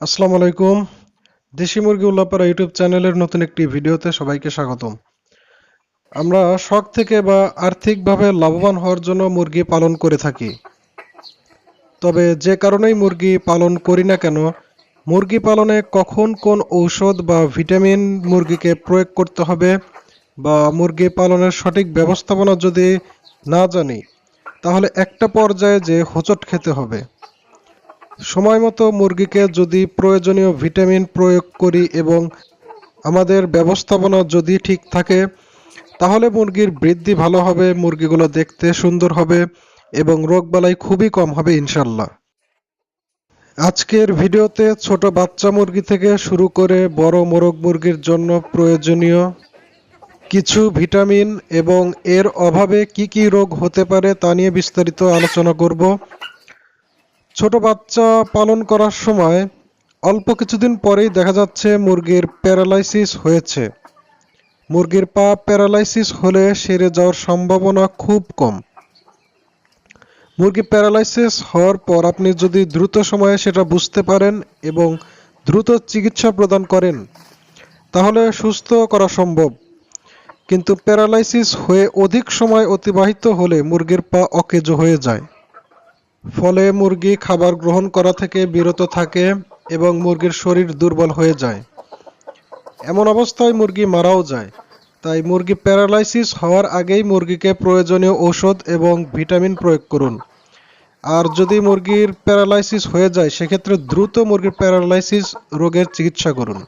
আসসালামু আলাইকুম। দেশি মুরগি উল্লাপাড়া ইউটিউব চ্যানেলের নতুন একটি ভিডিওতে সবাইকে স্বাগতম। আমরা শখ থেকে বা আর্থিকভাবে লাভবান হওয়ার জন্য মুরগি পালন করে থাকি। তবে যে কারণেই মুরগি পালন করি না কেন, মুরগি পালনে কখন কোন ঔষধ বা ভিটামিন মুরগিকে প্রয়োগ করতে হবে বা মুরগি পালনের সঠিক ব্যবস্থাপনা যদি না জানি, তাহলে একটা পর্যায়ে যে হোঁচট খেতে হবে। সময় মতো মুরগিকে যদি প্রয়োজনীয় ভিটামিন প্রয়োগ করি এবং আমাদের ব্যবস্থাপনা যদি ঠিক থাকে, তাহলে মুরগির বৃদ্ধি ভালো হবে, মুরগিগুলো দেখতে সুন্দর হবে এবং রোগবালাই খুবই কম হবে ইনশাল্লাহ। আজকের ভিডিওতে ছোট বাচ্চা মুরগি থেকে শুরু করে বড় মোরগ মুরগির জন্য প্রয়োজনীয় কিছু ভিটামিন এবং এর অভাবে কি কি রোগ হতে পারে তা নিয়ে বিস্তারিত আলোচনা করব। ছোট বাচ্চা পালন করার সময় অল্প কিছুদিন পরেই দেখা যাচ্ছে মুরগির প্যারালাইসিস হয়েছে। মুরগির পা প্যারালাইসিস হলে সেরে যাওয়ার সম্ভাবনা খুব কম। মুরগি প্যারালাইসিস হওয়ার পর আপনি যদি দ্রুত সময়ে সেটা বুঝতে পারেন এবং দ্রুত চিকিৎসা প্রদান করেন, তাহলে সুস্থ করা সম্ভব। কিন্তু প্যারালাইসিস হয়ে অধিক সময় অতিবাহিত হলে মুরগির পা অকেজো হয়ে যায়। ফলে মুরগি খাবার গ্রহণ করা থেকে বিরত থাকে এবং মুরগির শরীর দুর্বল হয়ে যায়। এমন অবস্থায় মুরগি মারাও যায়। তাই মুরগি প্যারালাইসিস হওয়ার আগেই মুরগিকে প্রয়োজনীয় ঔষধ এবং ভিটামিন প্রয়োগ করুন। আর যদি মুরগির প্যারালাইসিস হয়ে যায়, সেক্ষেত্রে দ্রুত মুরগির প্যারালাইসিস রোগের চিকিৎসা করুন।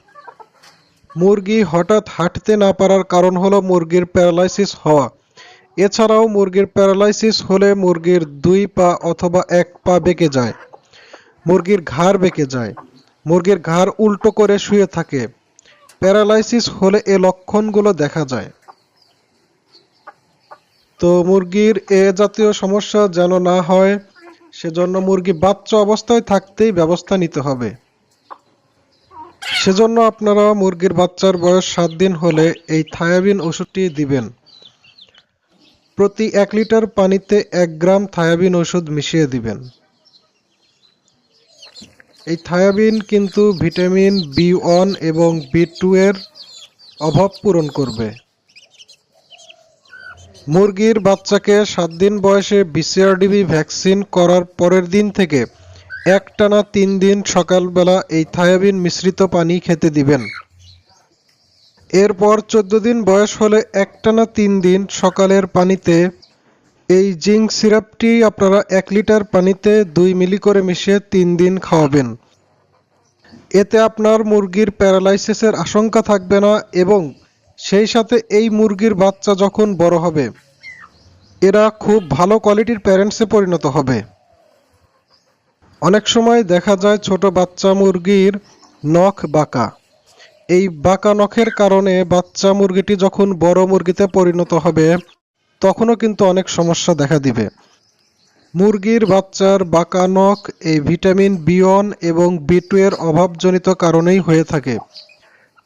মুরগি হঠাৎ হাঁটতে না পারার কারণ হলো মুরগির প্যারালাইসিস হওয়া। এছাড়াও মুরগির প্যারালাইসিস হলে মুরগির দুই পা অথবা এক পা বেঁকে যায়, মুরগির ঘাড় বেঁকে যায়, মুরগির ঘাড় উল্টো করে শুয়ে থাকে। প্যারালাইসিস হলে এ লক্ষণগুলো দেখা যায়। তো মুরগির এ জাতীয় সমস্যা যেন না হয়, সেজন্য মুরগি বাচ্চা অবস্থায় থাকতেই ব্যবস্থা নিতে হবে। সেজন্য আপনারা মুরগির বাচ্চার বয়স সাত দিন হলে এই থায়াবিন ওষুধটি দিবেন। প্রতি এক লিটার পানিতে এক গ্রাম থায়াবিন ওষুধ মিশিয়ে দিবেন। এই থায়াবিন কিন্তু ভিটামিন বি ওয়ান এবং বি টু এর অভাব পূরণ করবে। মুরগির বাচ্চাকে সাত দিন বয়সে বিসিআরডিবি ভ্যাকসিন করার পরের দিন থেকে একটানা তিন দিন সকালবেলা এই থায়াবিন মিশ্রিত পানি খেতে দিবেন। এরপর চোদ্দ দিন বয়স হলে একটানা তিন দিন সকালের পানিতে এই জিঙ্ক সিরাপটি আপনারা এক লিটার পানিতে দুই মিলি করে মিশিয়ে তিন দিন খাওয়াবেন। এতে আপনার মুরগির প্যারালাইসিসের আশঙ্কা থাকবে না এবং সেই সাথে এই মুরগির বাচ্চা যখন বড় হবে, এরা খুব ভালো কোয়ালিটির প্যারেন্টসে পরিণত হবে। অনেক সময় দেখা যায় ছোট বাচ্চা মুরগির নখ বাঁকা। এই বাঁকা নখের কারণে বাচ্চা মুরগিটি যখন বড় মুরগিতে পরিণত হবে, তখনও কিন্তু অনেক সমস্যা দেখা দিবে। মুরগির বাচ্চার বাঁকা নখ এই ভিটামিন বি ওয়ান এবং বি টু এর অভাবজনিত কারণেই হয়ে থাকে।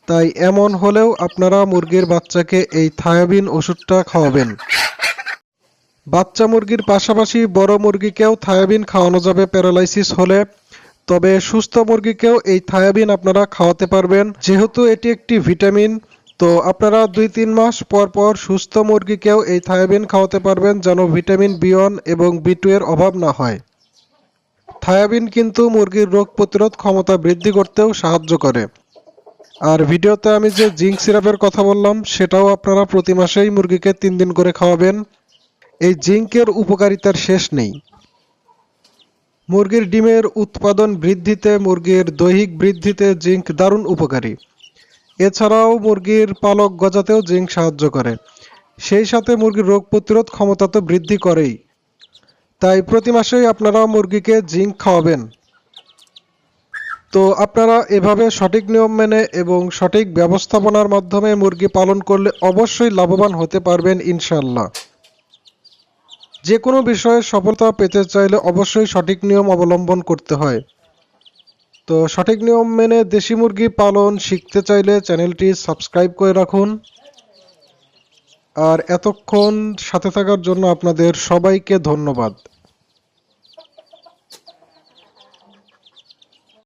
তাই এমন হলেও আপনারা মুরগির বাচ্চাকে এই থায়াবিন ওষুধটা খাওয়াবেন। বাচ্চা মুরগির পাশাপাশি বড় মুরগিকেও থায়াবিন খাওয়ানো যাবে প্যারালাইসিস হলে। তবে সুস্থ মুরগিকেও এই থায়াবিন আপনারা খাওয়াতে পারবেন। যেহেতু এটি একটি ভিটামিন, তো আপনারা দুই তিন মাস পর পর সুস্থ মুরগিকেও এই থায়াবিন খাওয়াতে পারবেন যেন ভিটামিন বি ওয়ান এবং বি টু এর অভাব না হয়। থায়াবিন কিন্তু মুরগির রোগ প্রতিরোধ ক্ষমতা বৃদ্ধি করতেও সাহায্য করে। আর ভিডিওতে আমি যে জিঙ্ক সিরাপের কথা বললাম, সেটাও আপনারা প্রতি মাসেই মুরগিকে তিন দিন করে খাওয়াবেন। এই জিঙ্কের উপকারিতার শেষ নেই। মুরগির ডিমের উৎপাদন বৃদ্ধিতে, মুরগির দৈহিক বৃদ্ধিতে জিঙ্ক দারুণ উপকারী। এছাড়াও মুরগির পালক গজাতেও জিঙ্ক সাহায্য করে। সেই সাথে মুরগির রোগ প্রতিরোধ ক্ষমতা তো বৃদ্ধি করেই। তাই প্রতি মাসেই আপনারা মুরগিকে জিঙ্ক খাওয়াবেন। তো আপনারা এভাবে সঠিক নিয়ম মেনে এবং সঠিক ব্যবস্থাপনার মাধ্যমে মুরগি পালন করলে অবশ্যই লাভবান হতে পারবেন ইনশাল্লাহ যে কোনো বিষয়ে সফলতা পেতে চাইলে অবশ্যই সঠিক নিয়ম অবলম্বন করতে হয়। তো সঠিক নিয়ম মেনে দেশি মুরগি পালন শিখতে চাইলে চ্যানেলটি সাবস্ক্রাইব করে রাখুন। আর এতক্ষণ সাথে থাকার জন্য আপনাদের সবাইকে ধন্যবাদ।